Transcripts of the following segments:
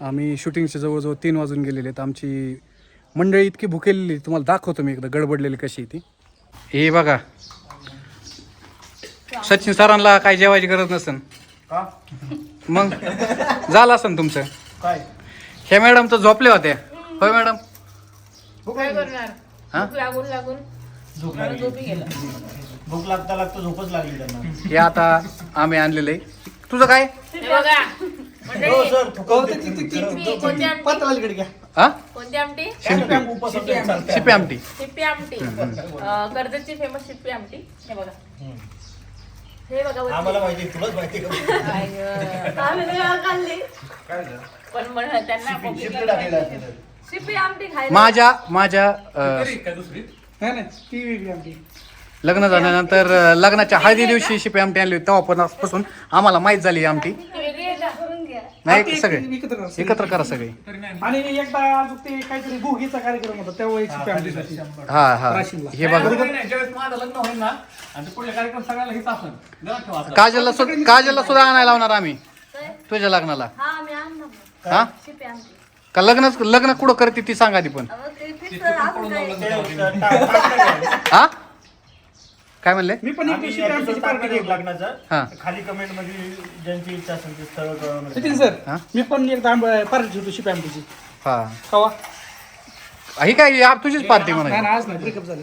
आम्ही शूटिंगच्या जवळजवळ तीन वाजून गेलेले आहेत. आमची मंडळी इतकी भुकेलेली तुम्हाला दाखवतो मी एकदा गडबडलेली कशी ती. हे बघा. सचिन सरांना काय जेवायची गरज नसेल. का? मग झालं असेल तुमचं. काय? ह्या मॅडम तर झोपल्या होत्या. होय मॅडम काय करणार? हा? भूक लागून लागून. झोप मला लागली. झोपी गेलं. भूक लागता लागता झोपच लागली त्यांना. हे आता आम्ही आणलेलं आहे. तुझं काय? हे बघा. हो कोणती आमटी? घ्या. हा? कोणती आमटी? शिंपी उपासाला चालतं. शिपी आमटी. शिप्पी आमटी. अं, कर्जतची फेमस शिप्पी आमटी. हे बघा. हम्म. हे बघा वरती. आम्हाला माहिती तुलाच माहिती का? काय गं. आम्ही नाही वेळा खाल्ली. पण म्हण त्यांना शिफ्ट- शिफ्ट टाकलेलं आहे तिथं. शिप्पी आमटी खायला माझ्या माझ्या अं, लग्न झाल्यानंतर अं, लग्नाच्या हळदी दिवशी शिपी आमटी आणली होती. तेव्हापासून आम्हाला माहीत झाली ही आमटी. ती वेगळी नाही सगळे. एकत्र करा सगळे. आणि एकदा अजून ते काहीतरी भोगीचा कार्यक्रम होता एक होती. हा हा हे. बघा. माझं लग्न होईल ना आणि ते पुढले कार्यक्रम सगळ्याला हेच असेल जरा ठेवा आता. काजलला सुद्धा काजलला सुद्धा आणायला लावणार आम्ही तुझ्या लग्नाला. हा मी हा? शिपी का लग्न लग्न कुठं करते ती सांगा ती पण. अहो, ते काय? हा? काय म्हणले? मी पण एक पार्टी हा. लग्नाचं? खाली कमेंटमध्ये ज्यांची इच्छा असेल ते स्थळ नितीन सर हा? मी पण एकदा पार्टी होतो शिप्या आमटीची. हा. कवा? ही काय आप तुझीच पार्टी नाही म्हणायची. नाही, आज नाही ब्रेकअप झालं.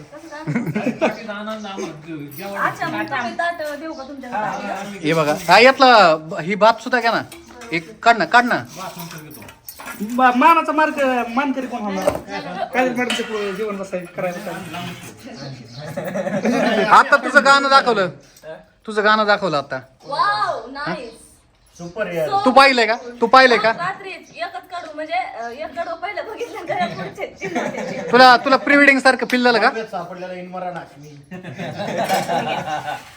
बाकीचा आनंद आम्हाला जेवण- अच्छा मग तुम्ही ताट देऊ का तुमच्याकडे हे बघा हा यातला ही बाप सुद्धा घ्या ना. एक काढ ना काढ ना. मा- मानाचा मार्ग मानकरी कोण होणार? काय मॅडमचं जेवण बसाय करायला आता तुझं गाणं दाखवलं. तुझं गाणं दाखवलं आता. वाव नाईस सुपर यार तू पाहिलंय का? तू पाहिलंय का? रात्री एकच काढू म्हणजे अं, एक काढू पहिलं बघितलं घरात पुढचे तीन होते. तुला तुला प्री वेडिंग सारखं फिरलं का? मागेच सापडलेला इनमरा नाचणी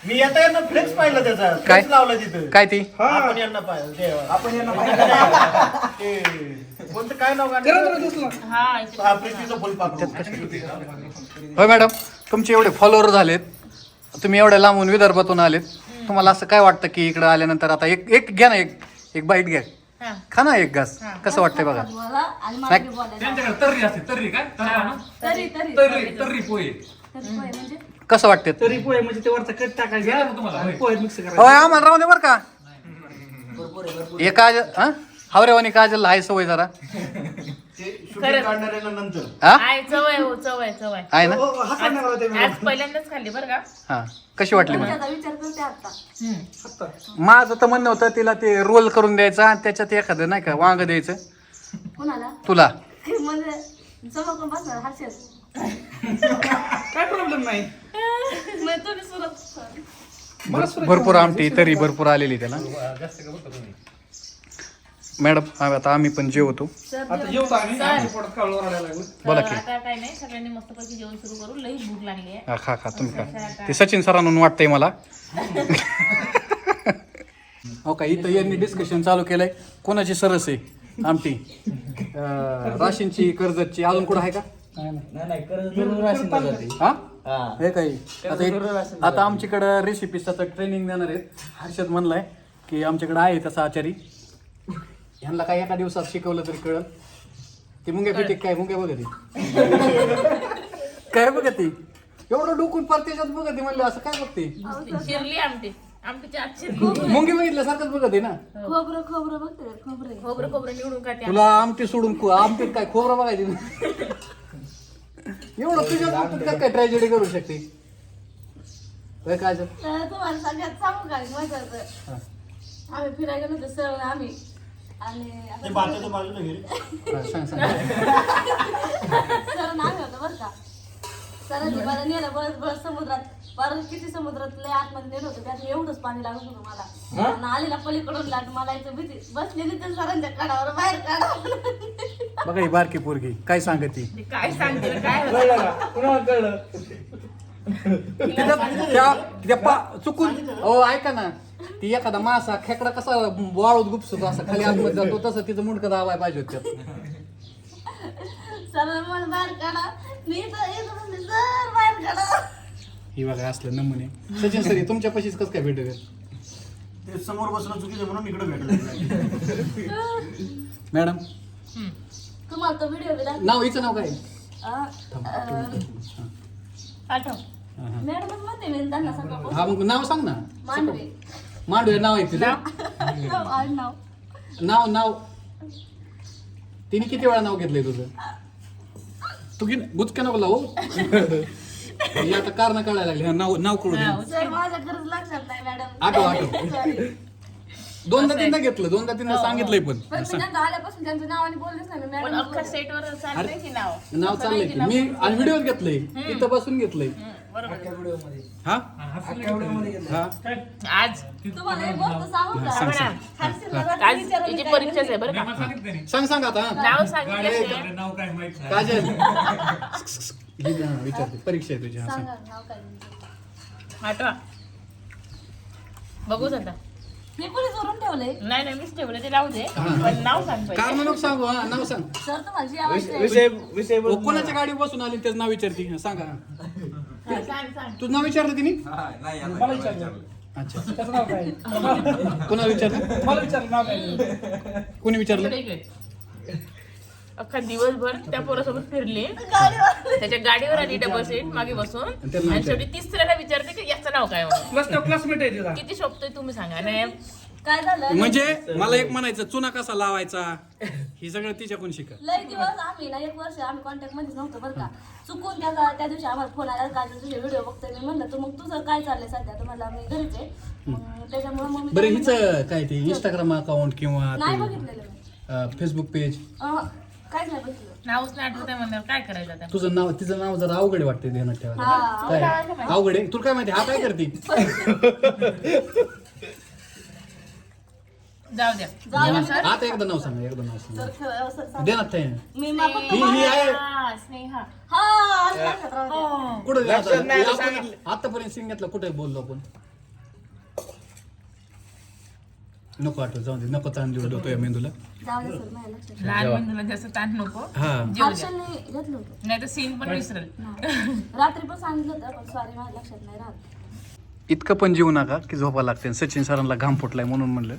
मी. येता यांना फ्लेक्स पाहिलं त्याचा. काय? फ्लेक्स लावला तिथं. काय ती? आपण यांना पाहिलं ते आपण यांना ते कोणतं काय नाव. हा इथे. हा, प्रीतीचं होय मॅडम तुमचे एवढे फॉलोअर झालेत. तुम्ही एवढ्या लांबून विदर्भातून आलेत. तुम्हाला असं काय वाटतं की इकडे आल्यानंतर आता एक एक घ्या ना एक एक बाईट घ्या. हा. खा ना एक घास. कसं वाटतंय बघा. मला आणि मला बी बोलायला त्यांच्याकडे तर्री असते तर्री काय? तर्री आणू? तरी तरी तर्री तर्री पोहे. तरी होय म्हणजे? कसं वाटते तरी पोहे म्हणजे ते वरचा कट टाकायचा. तुम्हाला, होय. पोहे मिक्स होय करायचं आम्हाला राहू दे बरं का. हे काजल हा? हावरेवानी काजल आहे सवय जरा. ते शूटिंग काढणाऱ्याला नंतर. हा? आहे चवय हो चवय चवय आहे. ना? हो, हो, हात नाही मला ते आज पहिल्यांदाच खाल्ली बरं का? हा. कशी वाटली मग? त्याचा विचार करते आता. हात. माझं तर म्हणणं होतं तिला ते रोल करून द्यायचं आणि त्याच्यात एखादं नाही का वांग द्यायचं. कुणाला? तुला. म्हणजे बसणार हर्षद. काय प्रॉब्लेम नाही. मग तुम्ही सुरत. मला सुरत भरपूर आमटी तरी भरपूर आलेली त्याला. जास्त का तुम्ही? मॅडम आम्ही- आता आम्ही पण जेवतो. आता जेवतो आम्ही? आमच्या पोटात कावळं ओरडायला लागलं. बोला की. आता काय नाही सगळ्यांनी मस्तपैकी जेवण सुरू करू लई भूक लागली आहे. हा खा खा तुम्ही खा. ते सचिन सरांना वाटतंय मला. हो का इथं यांनी डिस्कशन चालू केलंय. कोणाची सरस आहे? आमटी. अं, राशींची कर्जतची अजून कुठं आहे का? हा? हे. काही आता एक- आता आमच्याकडं रेसिपीचं ट्रेनिंग देणार आहेत. हर्षद म्हणलाय की आमच्याकडे आहे तसा आचारी. ह्यांना काय एका दिवसात शिकवलं तरी कळल? ते मुंग्या पिटिक काय? मुंग्या बघत. काय बघत? ती एवढं डोकून पार त्याच्यात बघत आहे म्हणलं असं काय बघते? शिरली आमटी. आमटीची आज शिरली मुंगी बघितल्यासारखंच बघत आहे ना? खोबरं खोबरं बघते खोबरं. खोबरं खोबरं निवडून काढते. तुला आमटी सोडून को- आमटीत काय खोबरं बघायची. एवढं तुझ्या बाबतीत काय काय ट्रॅजेडी करू शकते? होय काय? तर तुम्हाला सगळ्यात सांगू का? महत्वाचं. आम्ही फिरायला गेलो होतो सरळ आम्ही. ते आता बाताच्या बाजूला घे रे. सांग सांग. सर होतं बरं का. सरांनी मला नेलं बस बस समुद्रात. बरं किती समुद्रात लय आतमध्ये नेलं होतं त्यात एवढंच पाणी लागत होतं मला. आणि आलेला पलीकडून लाट मला इथं भीती बसलेली तर सरांच्या काढावर बाहेर काढा बघा ही बारकी पोरगी काय सांगते? काय सांगते काय होतं? कळलं का? कुणाला कळलं? त्या त्या पा चुकून हो ऐका ना. ती एखादा मासा खेकडा कसा वाळूत गुपसतो असा खाली आतमध्ये जातो तसं तिचं मुंडकं दावाय पाहिजे होतं सर मला बाहेर काढा. मी तर येत म्हणते सर बाहेर काढा. ही बघा असलं नमुने. सचिन सर तुमच्या पशीच कसं काय भेटेल ते समोर बसणं चुकीचं म्हणून इकडे भेटलं. मॅडम. तुम्हाला तो व्हिडिओ नाव हिचं नाव काय? आठव मॅडमच म्हणते मी त्यांना सकाळपासून हा मग नाव सांग ना. मांडवे. मांडवे नाव आहे नाव नाव. तिने किती वेळा नाव घेतलंय तुझं? तू की बुचका नको लावू ही? आता कारण कळायला लागली. हा, नाव नाव कळू दे सर माझ्या खरंच लक्षात नाही मॅडम. आठव आठव. Sorry. दोनदा तीनदा घेतलं दोनदा तीनदा सांगितलंय पण. पण मी त्यांना आल्यापासून त्यांचं नावाने बोललेच नाही पण मॅडम अख्खा सेटवर चाललंय की नाव? नाव चाललंय की मी आणि व्हिडिओ घेतलंय इथं बसून घेतलंय. हा? हा आज. तुम्हाला एक गोष्ट सांगू का? सांग आज तिची परीक्षाच आहे बरं का? सांग सांग आता. हा. नाव सांगितलं नाव काय माहीत नाही. काजल ही ना, विचारते. परीक्षा आहे तुझी हा सांग. सांगा नाव काय तुमचं. आठवा. बघूच आता. ठेवलंय? नाही नाही मीच ठेवलं ते राहू दे. पण नाव सांग पहिले. कारण नको सांगू हा नाव सांग. सर तुम्हाला जी आवडते विषय विषय ओ, कोणाच्या गाडी बसून आली त्याचं नाव विचारते हा, सांगा. हा, सांग सांग. तुझं नाव विचारलं तिने? मला विचारलं. अच्छा. त्याचं नाव काय? कोणाला विचारलं? मला विचारलं नाव काय? कोणी विचारलं? इकडे इकडे. अख्खा दिवसभर त्या पोरासोबत फिरली. त्याच्या गाडीवर आली डबल सीट मागे बसून. आणि शेवटी तिसऱ्याला विचारते की याचं नाव काय. क्लास क्लासमेट आहे तिचा. किती शोभतोय तुम्ही सांगा. नाही काय झालं? म्हणजे मला एक म्हणायचं चुना कसा लावायचा? ही सगळं तिच्याकडून शिका लय दिवस आम्ही ना एक वर्ष आम्ही कॉन्टॅक्ट मध्येच नव्हतो बरं का. चुकून त्याचा त्या दिवशी आम्हाला फोन आला का तुझे व्हिडिओ बघतोय. मी म्हणलं तू मग तुझं काय चाललंय सध्या? तर मला मी घरीच आहे. मग त्याच्यामुळे मग मी बरं हिचं काय ते इंस्टाग्राम अकाउंट किंवा नाही बघितलेलं फेसबुक पेज काहीच नाही बघितलं नावच नाही आठवत आहे म्हणल्यावर काय करायचं आता? तुझं नाव तिचं नाव जरा अवघड वाटते ध्यानात ठेवायला. हा काय? अवघड आहे? तुला काय माहिती? हा काय करते? जाऊ द्या. सर. आता एकदा नाव सांगा एकदा नाव सांगा. सर खरं सर सांग. ध्यानात ठेव. मी मा फक्त ही ही आहे. हा, स्नेहा. हा आज लक्षात राहू द्या. हो. कुठं. आतापर्यंत सिंगातला कुठे बोललो आपण? नको आठवत जाऊ दे नको ताण देऊ. तुझ्या मेंदूला. जाऊ दे सर माझ्या लक्षात लहान बंधूला जास्त ताण नको. हा. जेवू द्या हर्षलने घेतलं होतं. नाही तर सीन पण विसरल. नाही. रात्री पण सांगितलं होतं पण सॉरी माझ्या लक्षात नाही राहत. इतकं पण जीव नका की झोपा लागते. सचिन सरांना घाम फुटलाय म्हणून म्हणलं.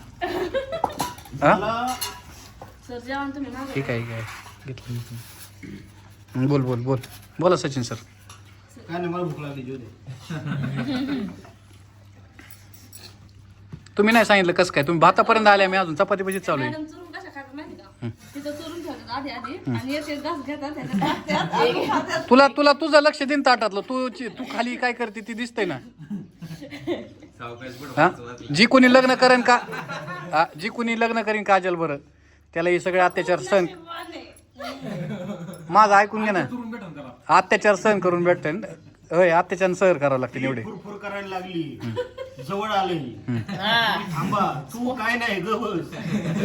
हा? सर जेवण तुम्ही मागे ठीक आहे ठीक आहे. घेतलं. हं, बोल बोल बोल. बोला सचिन सर. काय नाही मला भूक लागली दे. तुम्ही नाही सांगितलं कसं काय? तुम्ही भातापर्यंत आले मी अजून चपाती भाजी चालू आहे. मॅडम चुरून कशा खातात माहिती का? तिथं चुरून ठेवतात आधी आधी आणि एक एक घास घेतात त्याच्यात टाकतात, आणि खातात. तुला तुला तुझं लक्ष देईन ताटातलं. तू तू खाली काय करते ती दिसतंय ना. हा? जी कोणी लग्न करेन का हा, जी कोणी लग्न करीन काजल बरं त्याला हे सगळे अत्याचार सहन माझं ऐकून घे ना. अत्याचार सहन करून भेटतंय ना. होय अत्याचार सहन करावं लागते एवढे. फुरफुर करायला लागली. जवळ आले थांबा तू काय नाही ग बस.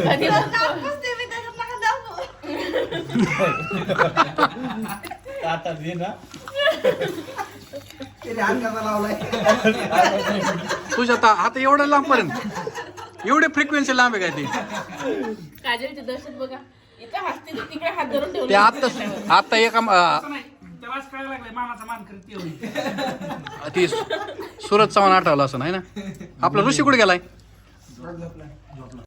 कधी दाखवूच दे मी त्याच्यात नका. दाखवू. आता दे ना. तुझ्या आता आता एवढं लांबपर्यंत. एवढे फ्रिक्वेन्सी लांब आहे काय ते? काजलचे दर्शन बघा. इथं हसते तर तिकडे हात धरून ते ठेवले आता आता एका अं, लागलंय मानाचा मान करते होईल ती सुरत चव्हाण आठवलं असं नाही ना? आपला ऋषी कुठे गेलाय?